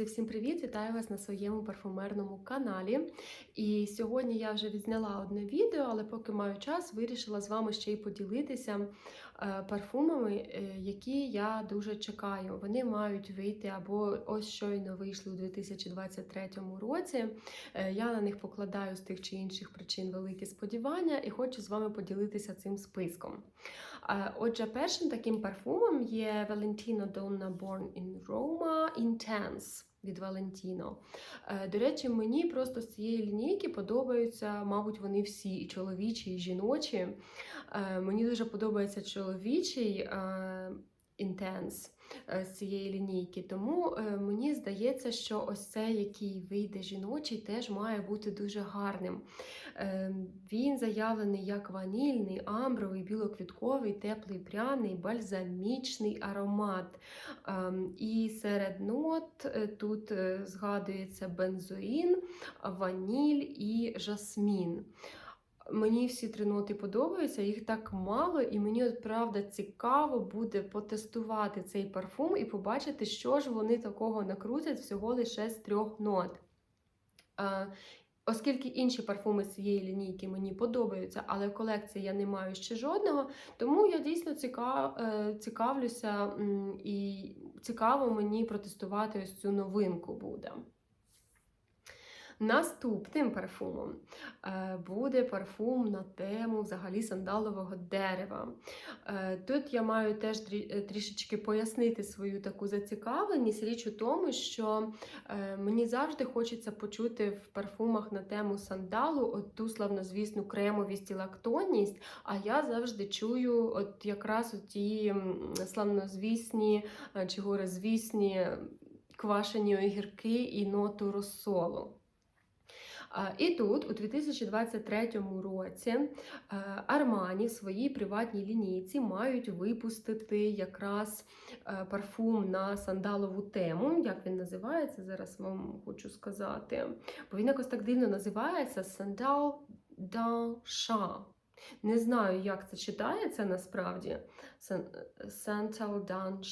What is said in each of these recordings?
Друзі, всім привіт! Вітаю вас на своєму парфумерному каналі. І сьогодні я вже відзняла одне відео, але поки маю час, вирішила з вами ще й поділитися парфумами, е, які я дуже чекаю. Вони мають вийти або ось щойно вийшли у 2023 році. Е, Я на них покладаю з тих чи інших причин великі сподівання і хочу з вами поділитися цим списком. Е, Отже, першим таким парфумом є Valentino Donna Born in Roma Intense від Valentino. Е, До речі, мені просто з цієї лінійки подобаються, мабуть, вони всі і чоловічі, і жіночі. Е, Мені дуже подобається чоловічий е, Intense е, з цієї лінійки. Тому е, мені здається, що ось цей, який вийде жіночий, теж має бути дуже гарним. Е, Він заявлений як ванільний, амбровий, білоквітковий, теплий пряний, бальзамічний аромат. І серед нот тут згадується бензоїн, ваніль і жасмін. Мені всі три ноти подобаються, їх так мало, і мені от правда цікаво буде потестувати цей парфум і побачити, що ж вони такого накрутять всього лише з трьох нот. Е, Оскільки інші парфуми цієї лінійки мені подобаються, але в колекції я не маю ще жодного, тому я дійсно цікав, е, цікавлюся і цікаво мені протестувати ось цю новинку буде. Наступним парфумом е, буде парфум на тему взагалі сандалового дерева. Е, Тут я маю теж е, трішечки пояснити свою таку зацікавленість. Річ у тому, що мені завжди хочеться почути в парфумах на тему сандалу от ту славнозвісну кремовість і лактонність, а я завжди чую от якраз ті славнозвісні чи горезвісні квашені огірки і ноту розсолу. І тут, у 2023 році, Армані в своїй приватній лінійці мають випустити якраз е, парфум на сандалову тему. Як він називається? Зараз вам хочу сказати. Бо він якось так дивно називається Сандал Дан Ша. Не знаю, як це читається насправді. Сантал Дан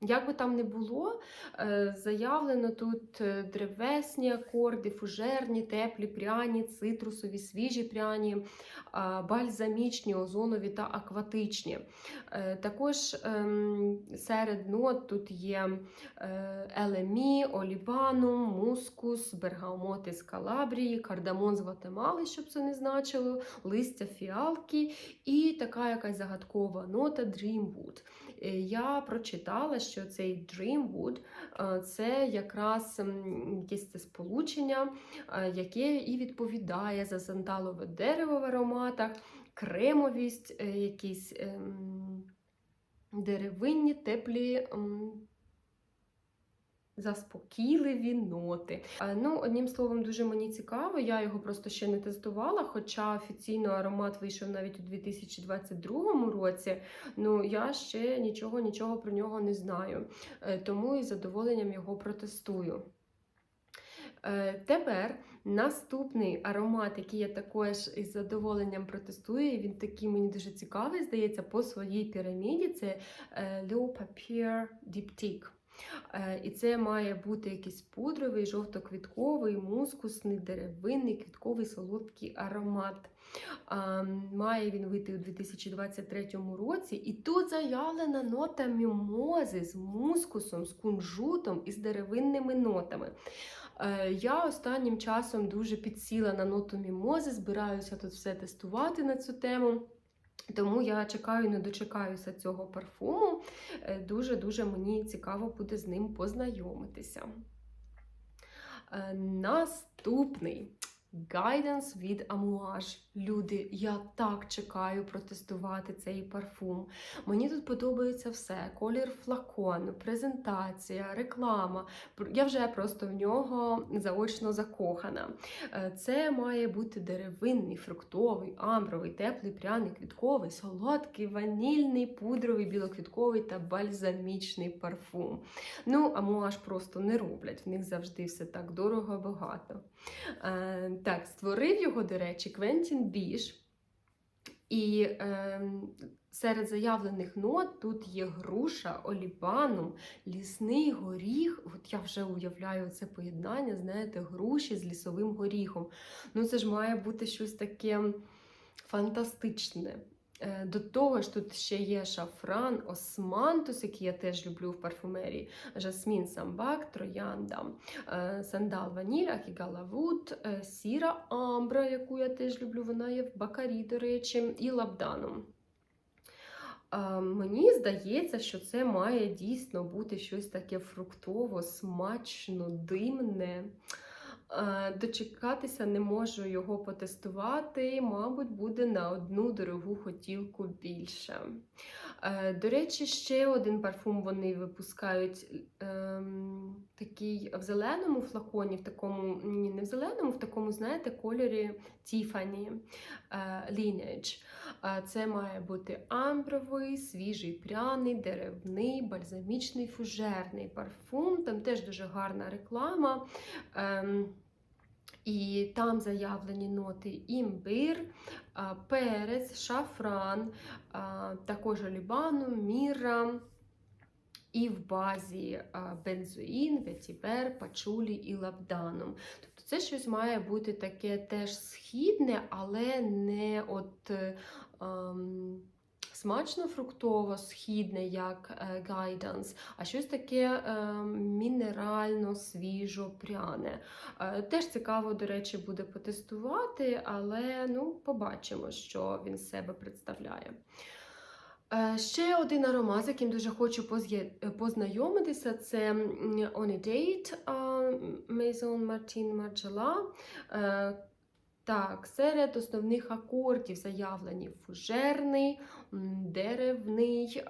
як би там не було, е, заявлено тут е, древесні акорди, фужерні, теплі, пряні, цитрусові, свіжі пряні, бальзамічні, озонові та акватичні. Е, Також ем, серед нот тут є елемі, олібанум, мускус, бергамоти з Калабрії, кардамон з Гватемали, щоб це не значило, листя фіалки і така якась загадкова нота Dreamwood. Е, Я прочитала, що цей Dreamwood е, це якраз якесь це сполучення, е, яке і відповідає за сандалове дерево в ароматах, кремовість, якісь ем, деревинні, теплі. Заспокійливі ноти. Е, Ну, одним словом, дуже мені цікаво. Я його просто ще не тестувала, хоча офіційно аромат вийшов навіть у 2022 році. Ну, я ще нічого нічого про нього не знаю. Е, Тому із задоволенням його протестую. Е, Тепер наступний аромат, який я також із задоволенням протестую, він такий мені дуже цікавий, здається, по своїй піраміді. Це Le Papier Diptyque. Е, І це має бути якийсь пудровий, жовтоквітковий, мускусний, деревинний, квітковий, солодкий аромат. Має він вийти у 2023 році. І тут заявлена нота мімози з мускусом, з кунжутом і з деревинними нотами. Е, Я останнім часом дуже підсіла на ноту мімози, збираюся тут все тестувати на цю тему. Тому я чекаю, не дочекаюся цього парфуму. Е, Дуже-дуже мені цікаво буде з ним познайомитися. Е, Наступний Guidance від Amouage. Люди, я так чекаю протестувати цей парфум. Мені тут подобається все: колір флакону, презентація, реклама. Я вже просто в нього заочно закохана. Е, Це має бути деревинний, фруктовий, амбровий, теплий, пряний, квітковий, солодкий, ванільний, пудровий, білоквітковий та бальзамічний парфум. Ну, Амуаж просто не роблять, в них завжди все так дорого багато. Е, Так, створив його, до речі, Квентін Біш. І е, Серед заявлених нот тут є груша, олібанум, лісний горіх. От я вже уявляю це поєднання, знаєте, груші з лісовим горіхом. Ну, це ж має бути щось таке фантастичне. Е, До того ж, тут ще є шафран, османтус, який я теж люблю в парфумерії, жасмін, самбак, троянда, е, сандал, ваніль, акігалавут, е, сіра амбра, яку я теж люблю, вона є в бакарі, до речі, і лабданом. Мені здається, що це має дійсно бути щось таке фруктово, смачно, димне. Е, Дочекатися не можу його потестувати, мабуть, буде на одну дорогу хотілку більше. Е, До речі, ще один парфум вони випускають ем, такий в зеленому флаконі, в такому, ні, не в зеленому, в такому, знаєте, кольорі Tiffany е, Lineage. Це має бути амбровий, свіжий, пряний, деревний, бальзамічний, фужерний парфум. Там теж дуже гарна реклама. Ем, і там заявлені ноти імбир, перець, шафран, також олібану, міра. І в базі бензоїн, ветівер, пачулі і лабданом. Тобто це щось має бути таке теж східне, але не от смачно фруктово східне, як е, гайданс, а щось таке ем, мінерально, свіжо, пряне. Е, Теж цікаво, до речі, буде потестувати, але ну, побачимо, що він себе представляє. Е, Ще один аромат, з яким дуже хочу познайомитися, це On a Date Maison Martin Margiela. Так, серед основних акордів заявлені фужерний, деревний,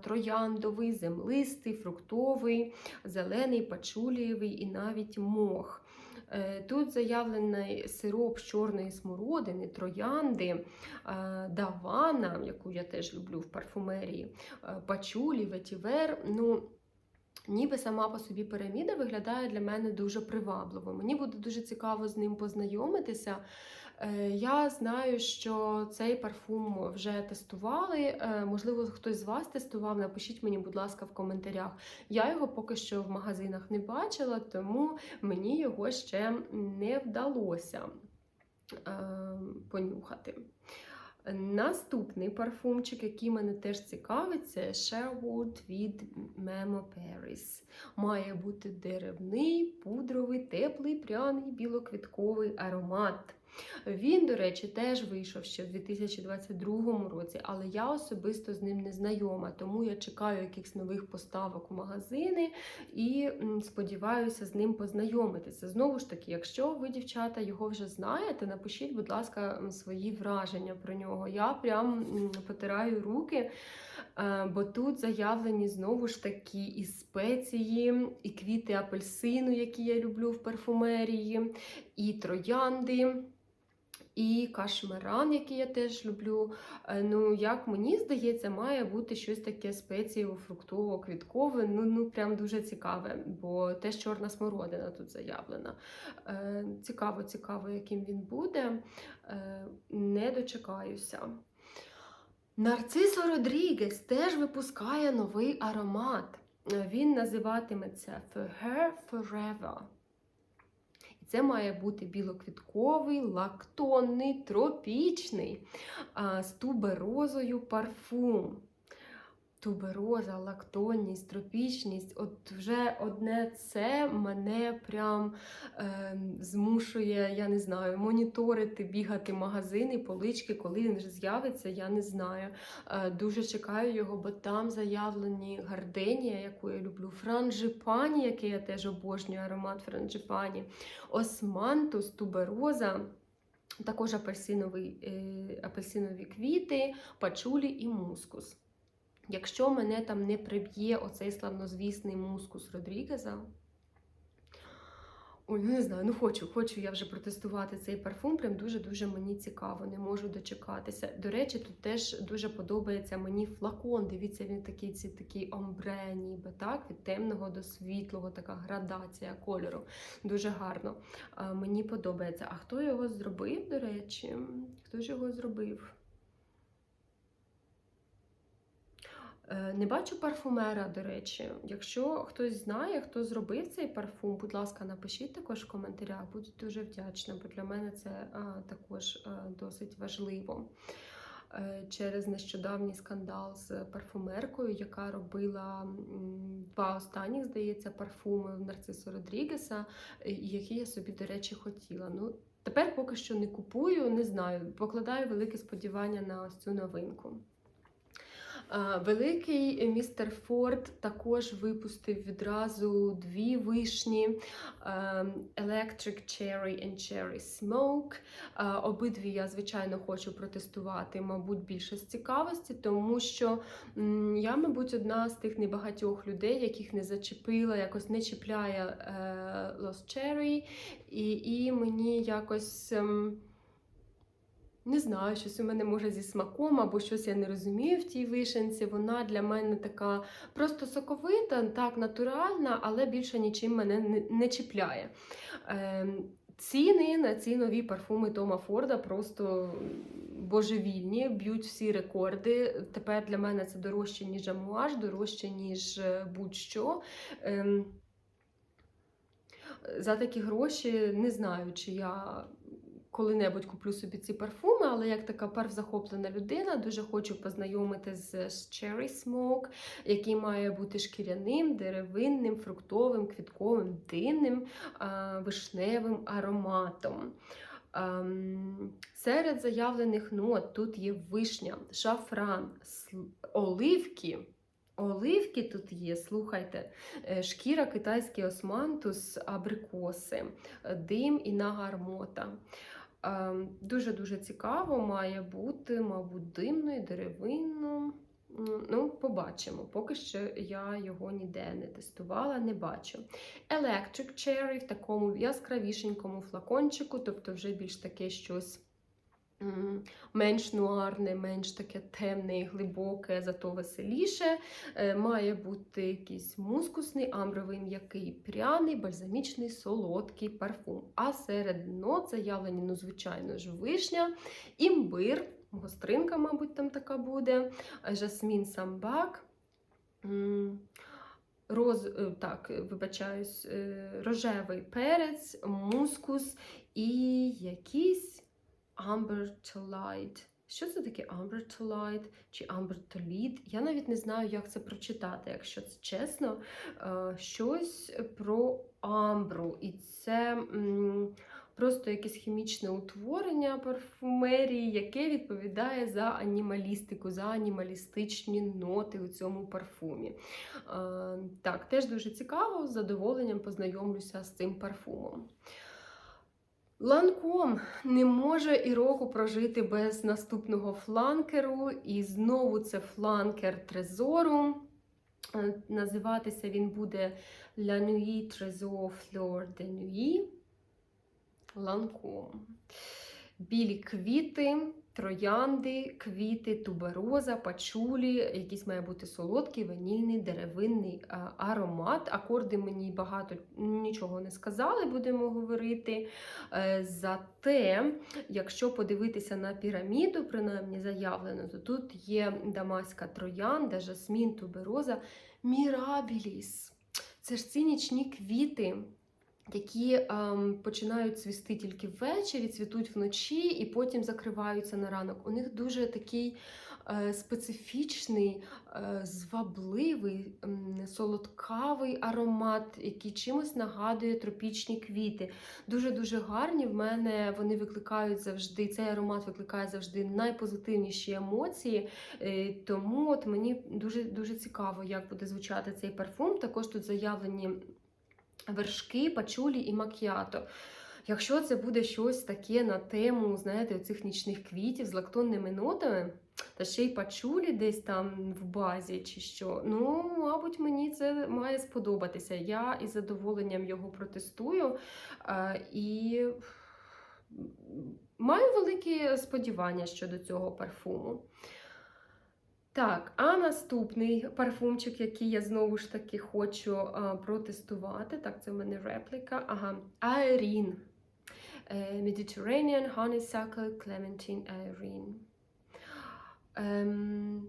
трояндовий, землистий, фруктовий, зелений, пачулієвий і навіть мох. Е, Тут заявлений сироп з чорної смородини, троянди, давана, яку я теж люблю в парфумерії, е, пачулі, ветівер. Ну, Ніби сама по собі піраміда виглядає для мене дуже привабливо. Мені буде дуже цікаво з ним познайомитися. Е, Я знаю, що цей парфум вже тестували. Е, Можливо, хтось з вас тестував. Напишіть мені, будь ласка, в коментарях. Я його поки що в магазинах не бачила, тому мені його ще не вдалося е, понюхати. Наступний парфумчик, який мене теж цікавить, це Sherwood від Memo Paris. Має бути деревний, пудровий, теплий, пряний, білоквітковий аромат. Він, до речі, теж вийшов ще в 2022 році, але я особисто з ним не знайома, тому я чекаю якихось нових поставок у магазини і сподіваюся з ним познайомитися. Знову ж таки, якщо ви, дівчата, його вже знаєте, напишіть, будь ласка, свої враження про нього. Я прям потираю руки. е, Бо тут заявлені знову ж таки і спеції, і квіти апельсину, які я люблю в парфумерії, і троянди, і кашмеран, який я теж люблю. Е, Ну, як мені здається, має бути щось таке спецієво, фруктово, квіткове. Ну, ну прям дуже цікаве, бо теж чорна смородина тут заявлена. Е, Цікаво, цікаво, яким він буде. Е, Не дочекаюся. Нарцисо Родрігес теж випускає новий аромат. Він називатиметься For Her Forever. Це має бути білоквітковий, лактонний, тропічний з туберозою парфум. Тубероза, лактонність, тропічність. От вже одне це мене прям е, змушує, я не знаю, моніторити, бігати магазини, полички, коли він з'явиться, я не знаю. Е, дуже чекаю його, бо там заявлені гарденія, яку я люблю, франжипані, який я теж обожнюю аромат франжипані, османтус, тубероза. Також апельсиновий, е, апельсинові квіти, пачулі і мускус. Якщо мене там не приб'є оцей славнозвісний мускус Родрігеза, ой, ну не знаю, ну хочу, хочу я вже протестувати цей парфум. Прям дуже-дуже мені цікаво, не можу дочекатися. До речі, тут теж дуже подобається мені флакон. Дивіться, він такий ці такий омбре, ніби так, від темного до світлого, така градація кольору. Дуже гарно. А, мені подобається. А хто його зробив, до речі? Хто ж його зробив? Е, Не бачу парфумера, до речі. Якщо хтось знає, хто зробив цей парфум, будь ласка, напишіть також в коментарях. Буду дуже вдячна, бо для мене це а, також а, досить важливо. Е, Через нещодавній скандал з парфумеркою, яка робила два останніх, здається, парфуми в Нарцису Родрігеса, е, які я собі, до речі, хотіла. Ну, тепер поки що не купую, не знаю. Покладаю велике сподівання на ось цю новинку. Великий містер Форд також випустив відразу дві вишні ем, Electric Cherry and Cherry Smoke. Обидві я, звичайно, хочу протестувати, мабуть, більше з цікавості, тому що я, мабуть, одна з тих небагатьох людей, яких не зачепила, якось не чіпляє е, Lost Cherry, і, і мені якось. Не знаю, щось у мене може зі смаком, або щось я не розумію в тій вишенці. Вона для мене така просто соковита, так, натуральна, але більше нічим мене не, не чіпляє. Ем, ціни на ці нові парфуми Тома Форда просто божевільні, б'ють всі рекорди. Тепер для мене це дорожче, ніж амуаж, дорожче, ніж е, будь-що. Ем, за такі гроші не знаю, чи я коли-небудь куплю собі ці парфуми, але як така первзахоплена людина, дуже хочу познайомити з Cherry Smoke, який має бути шкіряним, деревинним, фруктовим, квітковим, динним, вишневим ароматом. Ем, Серед заявлених нот тут є вишня, шафран, оливки. Оливки тут є, слухайте, е, шкіра китайський османтус, абрикоси, дим і нагармота. Ем, Дуже-дуже цікаво має бути, мабуть, димно і деревинно. Ну, побачимо. Поки що я його ніде не тестувала, не бачу. Electric Cherry в такому яскравішенькому флакончику, тобто вже більш таке щось менш нуарне, менш таке темне і глибоке, зато веселіше. Е, Має бути якийсь мускусний, амбровий, м'який, пряний, бальзамічний, солодкий парфум. А серед нот заявлені, ну, звичайно ж, вишня, імбир, гостринка, мабуть, там така буде, е, жасмін самбак. Роз, е, так, вибачаюсь, рожевий перець, мускус і якийсь Amber to Light. Що це таке Amber to Light чи Amber to? Я навіть не знаю, як це прочитати, якщо це чесно. Е, Щось про амбру. І це просто якесь хімічне утворення парфумерії, яке відповідає за анімалістику, за анімалістичні ноти у цьому парфумі. Е, Так, теж дуже цікаво, з задоволенням познайомлюся з цим парфумом. Ланком не може і року прожити без наступного фланкеру. І знову це фланкер Трезору. Е, Називатися він буде La Nuit Trésor Fleur de Nuit. Ланком. Білі квіти, троянди, квіти, тубероза, пачулі, якийсь має бути солодкий, ванільний, деревинний аромат. Акорди мені багато нічого не сказали, будемо говорити. Е, Зате, якщо подивитися на піраміду, принаймні заявлено, то тут є дамаська троянда, жасмін, тубероза, мірабіліс. Це ж ці нічні квіти які ем, починають цвісти тільки ввечері, цвітуть вночі і потім закриваються на ранок. У них дуже такий е, специфічний, е, звабливий, м, солодкавий аромат, який чимось нагадує тропічні квіти. Дуже-дуже гарні. В мене вони викликають завжди, цей аромат викликає завжди найпозитивніші емоції. Е, тому от мені дуже, дуже цікаво, як буде звучати цей парфум. Також тут заявлені вершки, пачулі і макіато. Якщо це буде щось таке на тему, знаєте, цих нічних квітів з лактонними нотами, та ще й пачулі десь там в базі чи що, ну, мабуть, мені це має сподобатися. Я із задоволенням його протестую е, і маю великі сподівання щодо цього парфуму. Так, а наступний парфумчик, який я знову ж таки хочу а, протестувати. Так, це в мене репліка. Ага, Aerin. Е, Mediterranean Honeysuckle Clementine Aerin. Ем,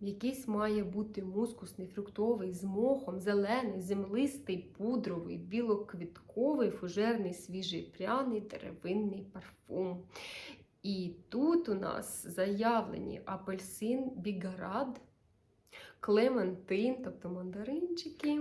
Якийсь має бути мускусний, фруктовий, з мохом, зелений, землистий, пудровий, білоквітковий, фужерний, свіжий, пряний, деревинний парфум. І тут у нас заявлені апельсин, бігарад, клементин, тобто мандаринчики,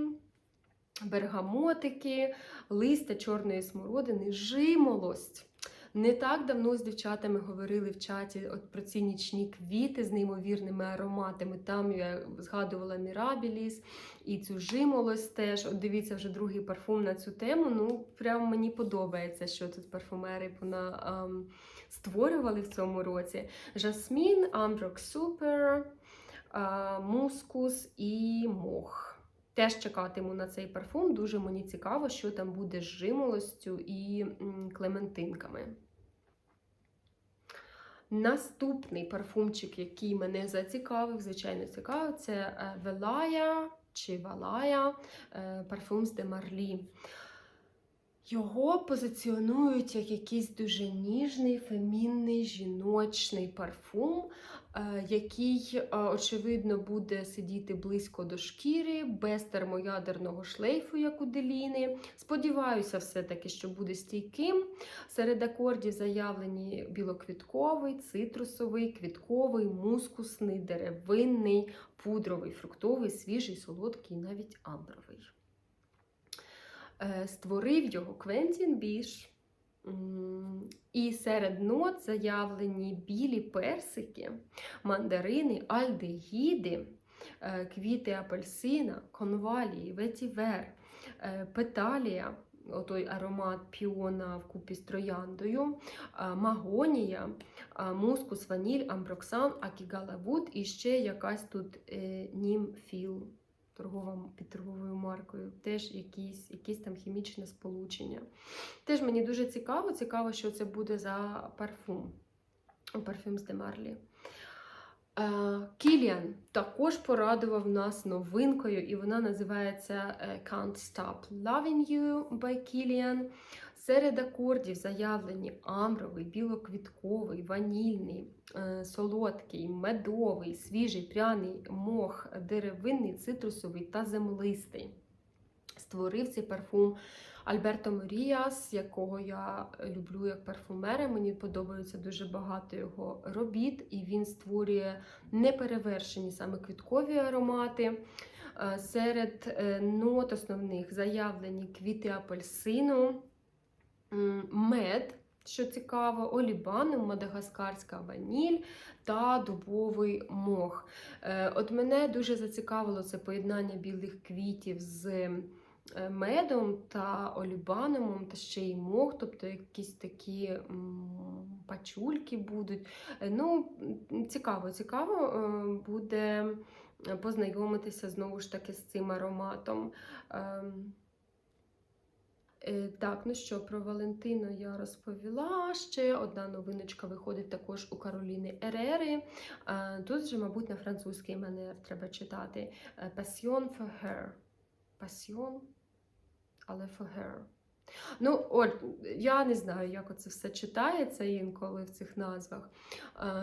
бергамотики, листя чорної смородини, жимолость. Не так давно з дівчатами говорили в чаті от про ці нічні квіти з неймовірними ароматами. Там я згадувала Мірабіліс і цю жимолость теж. От дивіться вже другий парфум на цю тему. Ну, прям мені подобається, що тут парфумери вона, ем, створювали в цьому році. Жасмін, Амброк Супер, е, мускус і мох. Теж чекатиму на цей парфум. Дуже мені цікаво, що там буде з жимолостю і клементинками. Наступний парфумчик, який мене зацікавив, звичайно, цікавив, це е, Велая чи Валая е, парфум з Демарлі. Його позиціонують як якийсь дуже ніжний, фемінний, жіночний парфум, е, який, е, очевидно, буде сидіти близько до шкіри, без термоядерного шлейфу, як у Деліни. Сподіваюся, все-таки, що буде стійким. Серед акордів заявлені білоквітковий, цитрусовий, квітковий, мускусний, деревинний, пудровий, фруктовий, свіжий, солодкий, навіть амбровий. Е, Створив його Квентін Біш. І серед нот заявлені білі персики, мандарини, альдегіди, е, квіти апельсина, конвалії, ветівер, е, петалія, отой аромат піона вкупі з трояндою, магонія, мускус, ваніль, амброксан, акігалавуд і ще якась тут німфіл торгова, під торговою маркою, теж якісь, якісь там хімічне сполучення. Теж мені дуже цікаво, цікаво, що це буде за парфум. Парфюм з Демарлі. Кіліан також порадував нас новинкою, і вона називається е, Can't Stop Loving You by Kilian. Серед акордів заявлені амбровий, білоквітковий, ванільний, е, солодкий, медовий, свіжий, пряний, мох, деревинний, цитрусовий та землистий. Створив цей парфум Альберто Моріас, якого я люблю як парфумера. Мені подобається дуже багато його робіт, і він створює неперевершені саме квіткові аромати. Е, Серед е, нот основних заявлені квіти апельсину, мед, що цікаво, олібану, мадагаскарська ваніль та дубовий мох. Е, От мене дуже зацікавило це поєднання білих квітів з е, медом та олібанумом, та ще й мох, тобто якісь такі пачульки будуть. Е, Ну, цікаво, цікаво буде познайомитися знову ж таки з цим ароматом. Е, Так, ну що, про Валентину я розповіла. Ще одна новиночка виходить також у Кароліни Ерери. Е, Тут же, мабуть, на французький манер треба читати е, Passion for her. Passion, але for her. Ну, от, я не знаю, як оце все читається інколи в цих назвах.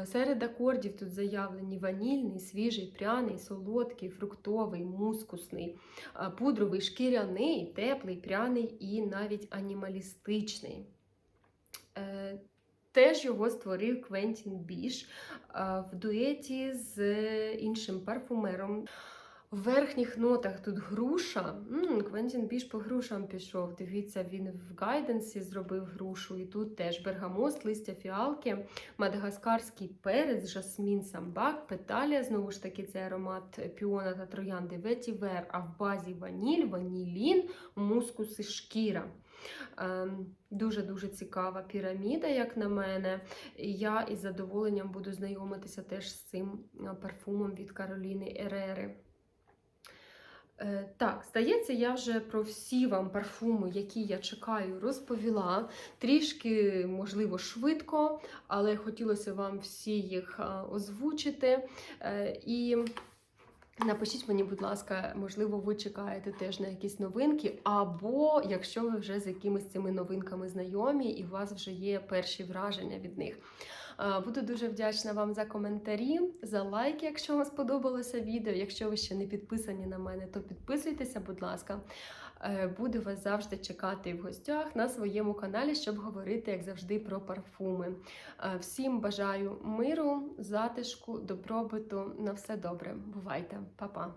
Е, Серед акордів тут заявлені ванільний, свіжий, пряний, солодкий, фруктовий, мускусний, е, пудровий, шкіряний, теплий, пряний і навіть анімалістичний. Е, Теж його створив Квентін Біш в дуеті з іншим парфумером. В верхніх нотах тут груша. М, Квентін Біш по грушам пішов. Дивіться, він в гайденсі зробив грушу. І тут теж бергамост, листя фіалки, мадагаскарський перець, жасмін, самбак, петалія. Знову ж таки, це аромат піона та троянди ветівер, а в базі ваніль, ванілін, мускус і шкіра. Ем, Дуже-дуже цікава піраміда, як на мене. Я із задоволенням буду знайомитися теж з цим е, парфумом від Кароліни Ерери. Е, Так, здається, я вже про всі вам парфуми, які я чекаю, розповіла. Трішки, можливо, швидко, але хотілося вам всі їх е, озвучити. Е, І напишіть мені, будь ласка, можливо, ви чекаєте теж на якісь новинки, або якщо ви вже з якимись цими новинками знайомі, і у вас вже є перші враження від них. Е, Буду дуже вдячна вам за коментарі, за лайки, якщо вам сподобалося відео. Якщо ви ще не підписані на мене, то підписуйтеся, будь ласка. Е, Буду вас завжди чекати в гостях на своєму каналі, щоб говорити, як завжди, про парфуми. Е, Всім бажаю миру, затишку, добробуту. На все добре. Бувайте, Па-па.